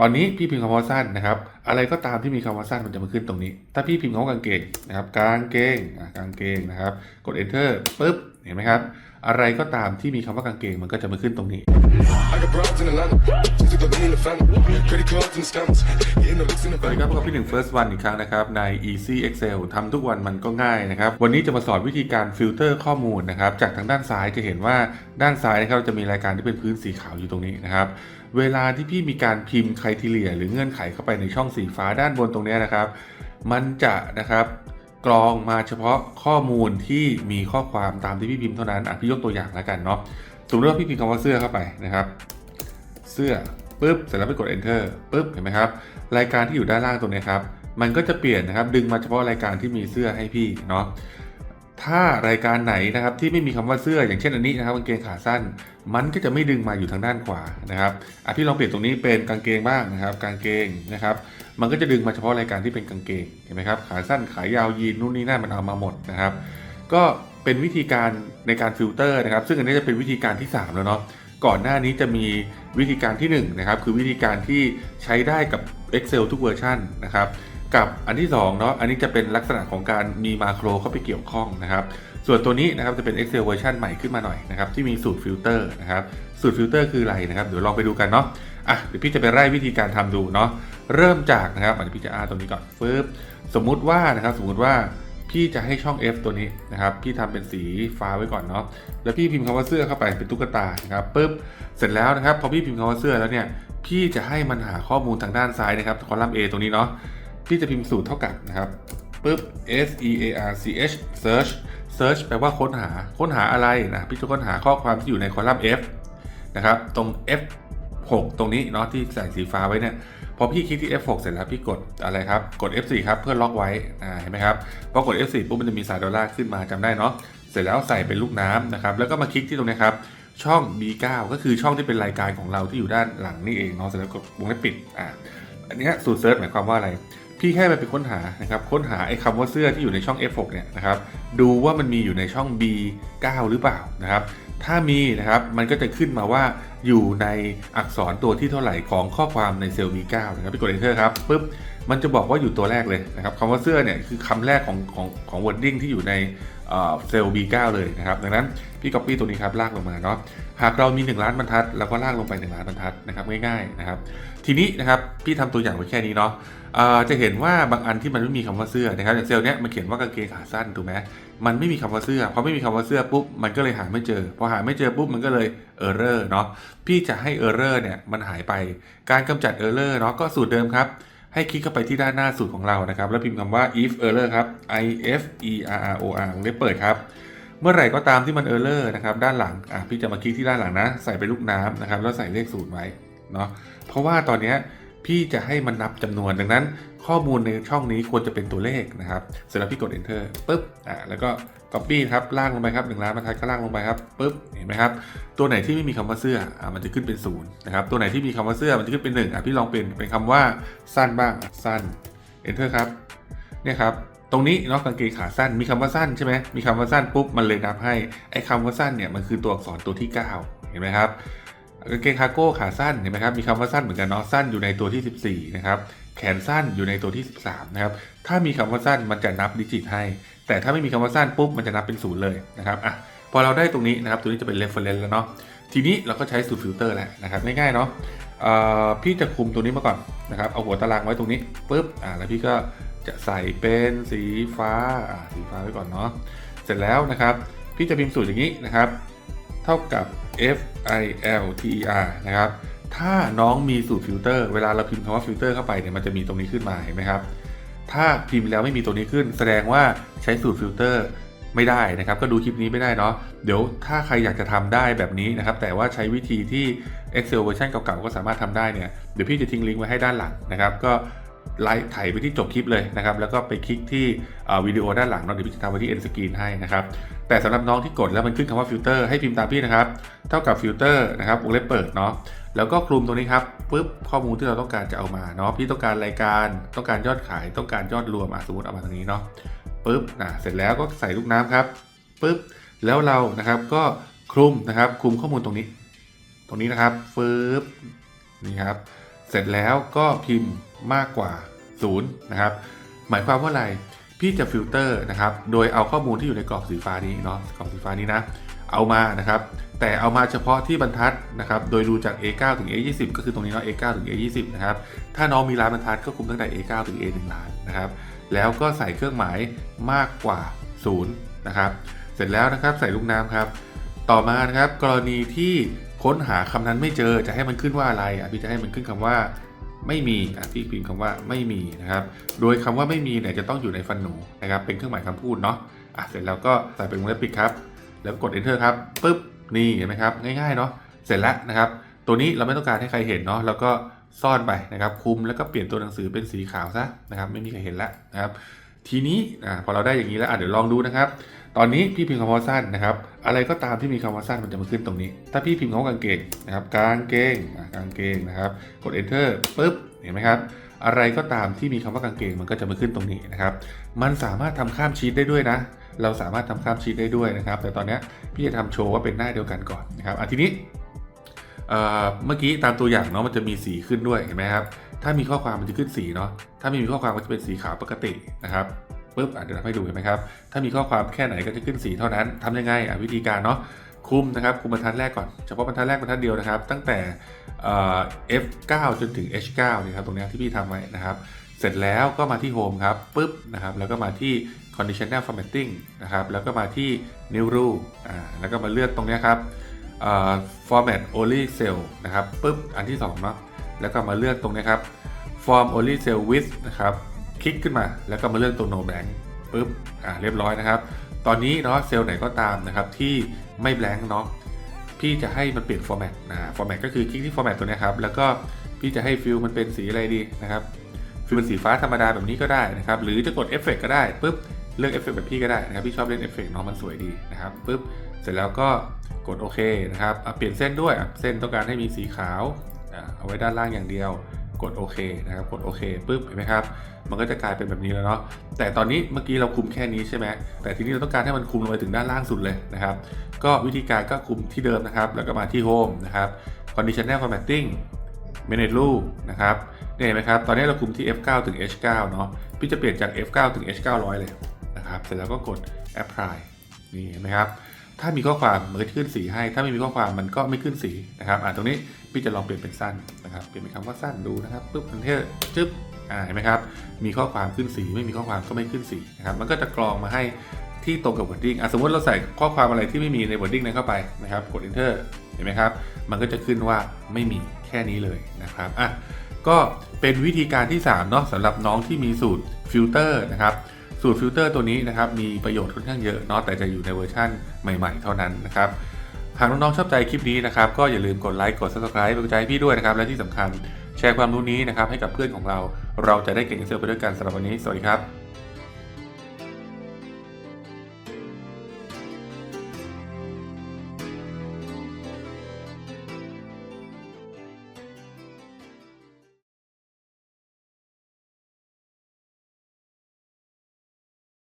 ตอนนี้พี่พิมพ์คำว่าสั้นนะครับ อะไรก็ตามที่มีคำว่าสั้นมันจะมาขึ้นตรงนี้ ถ้าพี่พิมพ์คำว่ากางเกงนะครับกางเกงกางเกงนะครับ กด enter ปุ๊บเห็นไหมครับ อะไรก็ตามที่มีคำว่ากางเกงมันก็จะมาขึ้นตรงนี้ I got broads in Atlanta. Just took the lean in the family. Credit cards and the scammers. Getting the looks in the สวัสดี bank. ครับพบกับพี่หนึ่ง first one อีกครั้งนะครับ ใน easy excel ทำทุกวันมันก็ง่ายนะครับ วันนี้จะมาสอนวิธีการฟิลเตอร์ข้อมูลนะครับ จากทางด้านซ้ายจะเห็นว่าด้านซ้ายนะครับจะมีรายการที่เป็นพื้นสีขาวอยู่ตรงนี้นะครับ เวลาที่พี่มีการพิมพ์ criteria หรือเงื่อนไขเข้าไปในช่องสีฟ้าด้านบนตรงเนี้ยนะครับ มันจะนะครับกรองมาเฉพาะข้อมูลที่มีข้อความตามที่พี่พิมพ์เท่านั้นอะพี่ยกตัวอย่างแล้วกันเนาะ สมมติว่าพี่พิมพ์คำว่าเสื้อเข้าไปนะครับ เสื้อปุ๊บเสร็จแล้วไปกด enter ปุ๊บเห็นไหมครับ รายการที่อยู่ด้านล่างตรงนี้ครับ มันก็จะเปลี่ยนนะครับ ดึงมาเฉพาะรายการที่มีเสื้อให้พี่เนาะถ้ารายการไหนนะครับที่ไม่มีคำว่าเสื้ออย่างเช่นอันนี้นะครับกางเกงขาสั้น มันก็จะไม่ดึงมาอยู่ทางด้านขวานะครับอะพี่ลองเปลี่ยนตรงนี้เป็นกางเกงบ้างนะครับ กางเกงนะครับ มันก็จะดึงมาเฉพาะรายการที่เป็นกางเกงเห็นไหมครับขาสั้นขายาวยีนนู่นนี่นั่นมันเอามาหมดนะครับ ก็ เป็นวิธีการในการฟิลเตอร์นะครับ ซึ่งอันนี้จะเป็นวิธีการที่ 3 แล้วเนาะก่อนหน้านี้จะมีวิธีการที่1นะครับคือวิธีการที่ใช้ได้กับ Excel ทุกเวอร์ชันนะครับกับอันที่2เนาะอันนี้จะเป็นลักษณะของการมีมาโครเข้าไปเกี่ยวข้องนะครับ ส่วนตัวนี้นะครับจะเป็น Excel เวอร์ชันใหม่ขึ้นมาหน่อยนะครับที่มีสูตรฟิลเตอร์นะครับสูตรฟิลเตอร์คืออะไรนะครับเดี๋ยวลองไปดูกันเนาะอะเดี๋ยวพี่จะไปไล่วิธีการทำดูเนาะเริ่มจากนะครับอันนี้พี่จะอ้าตรงนี้ก่อนฟึบสมมุติว่านะครับสมมุติว่า พี่จะให้ช่อง F ตัวนี้นะครับ พี่ทำเป็นสีฟ้าไว้ก่อนเนาะ แล้วพี่พิมพ์คำว่าเสื้อเข้าไปเป็นตุ๊กตานะครับปุ๊บ เสร็จแล้วนะครับ พอพี่พิมพ์คำว่าเสื้อแล้วเนี่ย พี่จะให้มันหาข้อมูลทางด้านซ้ายนะครับ คอลัมน์ A ตรงนี้เนาะ พี่จะพิมพ์สูตรเท่ากับนะครับปุ๊บ S E A R C H search search แปลว่าค้นหา ค้นหาอะไรนะ พี่จะค้นหาข้อความที่อยู่ในคอลัมน์ F นะครับ ตรง F 6 ตรงนี้เนาะที่ใส่สีฟ้าไว้เนี่ยพอพี่คลิกที่ F6 เสร็จแล้วพี่กดอะไรครับ กด F4 ครับเพื่อล็อกไว้อ่าเห็นไหมครับพอกด F4 ปุ๊บมันจะมีสายดอลลาร์ขึ้นมาจำได้เนาะเสร็จแล้วใส่เป็นลูกน้ำนะครับแล้วก็มาคลิกที่ตรงนี้ครับช่อง B9 ก็คือช่องที่เป็นรายการของเราที่อยู่ด้านหลังนี่เองเนาะเสร็จแล้วกดวงเล็บปิดอ่าอันนี้สูตรเซิร์ชหมายความว่าอะไร พี่แค่ไปค้นหานะครับค้นหาไอ้คำว่าเสื้อที่อยู่ในช่อง F6 เนี่ยนะครับดูว่ามันมีอยู่ในช่อง B9 หรือเปล่านะครับถ้ามีนะครับมันก็จะขึ้นมาว่าอยู่ในอักษรตัวที่เท่าไหร่ของข้อความในเซลล์ B9 นะครับพี่กด enter ครับปุ๊บมันจะบอกว่าอยู่ตัวแรกเลยนะครับคำว่าเสื้อเนี่ยคือคำแรกของของของ wording ที่อยู่ใน เซลล์ B9 เลยนะครับดังนั้นพี่ copy ตัวนี้ครับลากลงมาเนาะหากเรามี 1 ล้านบรรทัดเราก็ลากลงไป 1 ล้านบรรทัดนะครับง่ายๆนะครับทีนี้นะครับพี่ทำตัวอย่างไว้แค่นี้เนาะจะเห็นว่าบางอันที่มันไม่มีคำว่าเสื้อนะครับอย่างเซลล์เนี้ยมันเขียนว่ากางเกงขาสั้นถูกไหมมันไม่มีคำว่าเสื้อพอไม่มีคำว่าเสื้อปุ๊บมันก็เลยหาไม่เจอพอหาไม่เจอปุ๊บมันก็เลยเออร์เรอร์เนาะพี่จะให้เออร์เรอร์เนี่ยมันหายไปการกำจัดเออร์เรอร์เนาะก็สูตรเดิมครับ ให้คลิกเข้าไปที่ด้านหน้าสูตรของเรานะครับ แล้วพิมพ์คำว่า if error ครับ i f e r r o r เล็บเปิดครับ เมื่อไหร่ก็ตามที่มัน error นะครับ ด้านหลังอะพี่จะมาคลิกที่ด้านหลังนะ ใส่เป็นลูกน้ำนะครับ แล้วใส่เลขศูนย์ไว้เนาะเพราะว่าตอนนี้พี่จะให้มันนับจำนวนดังนั้น ข้อมูลในช่องนี้ควรจะเป็นตัวเลขนะครับ เสร็จแล้วพี่กด enter ปุ๊บอะแล้วก็ copy ครับลากลงไปครับหนึ่งล้านบรรทัดก็ลากลงไปครับปุ๊บเห็นไหมครับตัวไหนที่ไม่มีคำว่าเสื้ออะมันจะขึ้นเป็นศูนย์นะครับตัวไหนที่มีคำว่าเสื้อมันจะขึ้นเป็นหนึ่งอะพี่ลองเปลี่ยนเป็นคำว่าสั้นบ้างสั้น enter ครับเนี่ยครับตรงนี้เนาะกางเกงขาสั้นมีคำว่าสั้นใช่ไหมมีคำว่าสั้นปุ๊บมันเลยนับให้ไอ้คำว่าสั้นเนี่ยมันคือตัวอักษรตัวที่ 9 เห็นไหมครับกางเกงคาร์โก้ขาสั้นเห็นไหมครับมีคำว่าสั้นเหมือนกันเนาะสั้นอยู่ในตัวที่ 14นะครับ แขนสั้นอยู่ในตัวที่ 13 นะครับ ถ้ามีคำว่าสั้นมันจะนับดิจิตให้ แต่ถ้าไม่มีคำว่าสั้นปุ๊บมันจะนับเป็นศูนย์เลยนะครับอะพอเราได้ตรงนี้นะครับ ตัวนี้จะเป็น reference แล้วเนาะ ทีนี้เราก็ใช้สูตรฟิลเตอร์แหล้วนะครับง่ายๆเนาะพี่จะคุมตัวนี้มาก่อนนะครับ เอาหัวตารางไว้ตรงนี้ปุ๊บอ่าแล้วพี่ก็จะใส่เป็นสีฟ้าอ่าสีฟ้าไว้ก่อนเนาะ เสร็จแล้วนะครับ พี่จะพิมพ์สูตรอย่างนี้นะครับ เท่ากับ f i l t e r นะครับ ถ้าน้องมีสูตรฟิลเตอร์เวลาเราพิมพ์คำว่าฟิลเตอร์เข้าไปเนี่ยมันจะมีตรงนี้ขึ้นมาเห็นไหมครับ ถ้าพิมพ์แล้วไม่มีตัวนี้ขึ้น แสดงว่าใช้สูตรฟิลเตอร์ไม่ได้นะครับ ก็ดูคลิปนี้ไม่ได้เนาะเดี๋ยวถ้าใครอยากจะทำได้แบบนี้นะครับ แต่ว่าใช้วิธีที่ Excel เวอร์ชันเก่าๆก็สามารถทำได้เนี่ยเดี๋ยวพี่จะทิ้งลิงก์ไว้ให้ด้านหลังนะครับ ก็ ไลค์ถ่ายไปที่จบคลิปเลยนะครับ แล้วก็ไปคลิกที่วิดีโอด้านหลังเนาะเดี๋ยวพี่จะทำไว้ที่ end screen ให้นะครับ แต่สำหรับน้องที่กดแล้วมันขึ้นคำว่าฟิลเตอร์ให้พิมพ์ตามพี่นะครับ เท่ากับฟิลเตอร์นะครับวงเล็บเปิดเนาะแล้วก็คลุมตรงนี้ครับปุ๊บข้อมูลที่เราต้องการจะเอามาเนาะพี่ต้องการรายการต้องการยอดขายต้องการยอดรวมอะสมมติเอามาตรงนี้เนาะปุ๊บนะเสร็จแล้วก็ใส่ลูกน้ำครับปุ๊บแล้วเรานะครับก็คลุมนะครับคลุมข้อมูลตรงนี้ ตรงนี้นะครับฟึบนี่ครับ เสร็จแล้วก็พิมพ์มากกว่า0นะครับ หมายความว่าอะไร พี่จะฟิลเตอร์นะครับ โดยเอาข้อมูลที่อยู่ในกรอบสีฟ้านี้เนาะ กรอบสีฟ้านี้นะ เอามานะครับ แต่เอามาเฉพาะที่บรรทัดนะครับ โดยดูจาก A9 ถึง A20 ก็คือตรงนี้เนาะ A9 ถึง A20 นะครับ ถ้าน้องมีร้านบรรทัดก็คุมตั้งแต่ A9 ถึง A1 ล้านนะครับ แล้วก็ใส่เครื่องหมายมากกว่า0นะครับ เสร็จแล้วนะครับ ใส่ลูกน้ำครับ ต่อมานะครับ กรณีที่ ค้นหาคำนั้นไม่เจอจะให้มันขึ้นว่าอะไรอะพี่จะให้มันขึ้นคำว่าไม่มีอะพี่พิมพ์คำว่าไม่มีนะครับ โดยคำว่าไม่มีเนี่ยจะต้องอยู่ในฟันหนูนะครับ เป็นเครื่องหมายคำพูดเนาะอะเสร็จแล้วก็ใส่เป็นวงเล็บปิดครับ แล้วกด enter ครับปุ๊บนี่เห็นไหมครับ ง่ายๆเนาะเสร็จแล้วนะครับ ตัวนี้เราไม่ต้องการให้ใครเห็นเนาะแล้วก็ซ่อนไปนะครับ คุมแล้วก็เปลี่ยนตัวหนังสือเป็นสีขาวซะนะครับ ไม่มีใครเห็นแล้วนะครับ ทีนี้อะพอเราได้อย่างนี้แล้วอะเดี๋ยวลองดูนะครับ ตอนนี้พี่พิมพ์คำว่าสั้นนะครับ อะไรก็ตามที่มีคำว่าสั้นมันจะมาขึ้นตรงนี้ ถ้าพี่พิมพ์คำว่ากางเกงนะครับกางเกงกางเกงนะครับ กด enter ปุ๊บเห็นไหมครับอะไรก็ตามที่มีคำว่ากางเกงมันก็จะมาขึ้นตรงนี้นะครับ มันสามารถทำข้ามชีตได้ด้วยนะ เราสามารถทำข้ามชีตได้ด้วยนะครับ แต่ตอนนี้พี่จะทำโชว์ว่าเป็นหน้าเดียวกันก่อนนะครับอะทีนี้เมื่อกี้ตามตัวอย่างเนาะมันจะมีสีขึ้นด้วยเห็นไหมครับ ถ้ามีข้อความมันจะขึ้นสีเนาะ ถ้าไม่มีข้อความก็จะเป็นสีขาวปกตินะครับ ปุ๊บอะเดี๋ยวทำให้ดูเห็นไหมครับ ถ้ามีข้อความแค่ไหนก็จะขึ้นสีเท่านั้นทำยังไงอะวิธีการเนาะคุมนะครับคุมบรรทัดแรกก่อนเฉพาะบรรทัดแรกบรรทัดเดียวนะครับ ตั้งแต่เอ่อ F9 จนถึง H9 เนี่ยครับตรงนี้ที่พี่ทำไว้นะครับ เสร็จแล้วก็มาที่ Home ครับปุ๊บนะครับแล้วก็มาที่ Conditional Formatting นะครับแล้วก็มาที่ New Rule อ่าแล้วก็มาเลือกตรงนี้ครับ Format Only Cell นะครับปุ๊บอันที่สองเนาะแล้วก็มาเลือกตรงนี้ครับ Form Only Cell Width นะครับ คลิกขึ้นมา แล้วก็มาเลือกตัว No Blank ปุ๊บอ่าเรียบร้อยนะครับ ตอนนี้เนาะเซลล์ไหนก็ตามนะครับที่ไม่ blank เนาะพี่จะให้มันเปลี่ยน format นะ format ก็คือคลิกที่ format ตัวนี้ครับ แล้วก็พี่จะให้ฟิลมันเป็นสีอะไรดีนะครับฟิลเป็นสีฟ้าธรรมดาแบบนี้ก็ได้นะครับ หรือจะกดเอฟเฟกก็ได้ปุ๊บเลือกเอฟเฟกแบบพี่ก็ได้นะครับพี่ชอบเล่นเอฟเฟกเนาะมันสวยดีนะครับปุ๊บเสร็จแล้วก็กดโอเคนะครับอะเปลี่ยนเส้นด้วยเส้นต้องการให้มีสีขาวเอาไว้ด้านล่างอย่างเดียว กดโอเคนะครับกดโอเคปุ๊บเห็นไหมครับ มันก็จะกลายเป็นแบบนี้แล้วเนาะแต่ตอนนี้เมื่อกี้เราคุมแค่นี้ใช่ไหมแต่ทีนี้เราต้องการให้มันคุมลงไปถึงด้านล่างสุดเลยนะครับ ก็วิธีการก็คุมที่เดิมนะครับ แล้วก็มาที่ Home นะครับ Conditional Formatting manage r u l นะครับเนี่ยเห็นไหมครับ ตอนนี้เราคุมที่ F9 ถึง H9 เนาะพี่จะเปลี่ยนจาก F9 ถึง H900 เลยนะครับ เสร็จแล้วก็กด Apply นี่เห็นไหมครับ ถ้ามีข้อความมันก็ขึ้นสีให้ ถ้าไม่มีข้อความมันก็ไม่ขึ้นสีนะครับ อ่าตรงนี้พี่จะลองเปลี่ยนเป็นสั้นนะครับ เปลี่ยนเป็นคำว่าสั้นดูนะครับปุ๊บมันเทจึ๊บ อ่าเห็นไหมครับ มีข้อความขึ้นสี ไม่มีข้อความก็ไม่ขึ้นสีนะครับ มันก็จะกรองมาให้ที่ตรงกับ wording อะสมมติเราใส่ข้อความอะไรที่ไม่มีใน wording นั้นเข้าไปนะครับ กด enter เห็นไหมครับ มันก็จะขึ้นว่าไม่มีแค่นี้เลยนะครับ อะ ก็เป็นวิธีการที่3เนาะสำหรับน้องที่มีสูตรฟิลเตอร์นะครับ สูตรฟิลเตอร์ตัวนี้นะครับมีประโยชน์ค่อนข้างเยอะเนาะแต่จะอยู่ในเวอร์ชั่นใหม่ๆ เท่านั้นนะครับหากน้องๆชอบใจคลิปนี้นะครับก็อย่าลืมกดไลค์กด subscribe เป็นกำลังใจพี่ด้วยนะครับและที่สำคัญแชร์ความรู้นี้นะครับให้กับเพื่อนของเรา เราจะได้เก่งเซลไปด้วยกันสำหรับวันนี้ สวัสดีครับ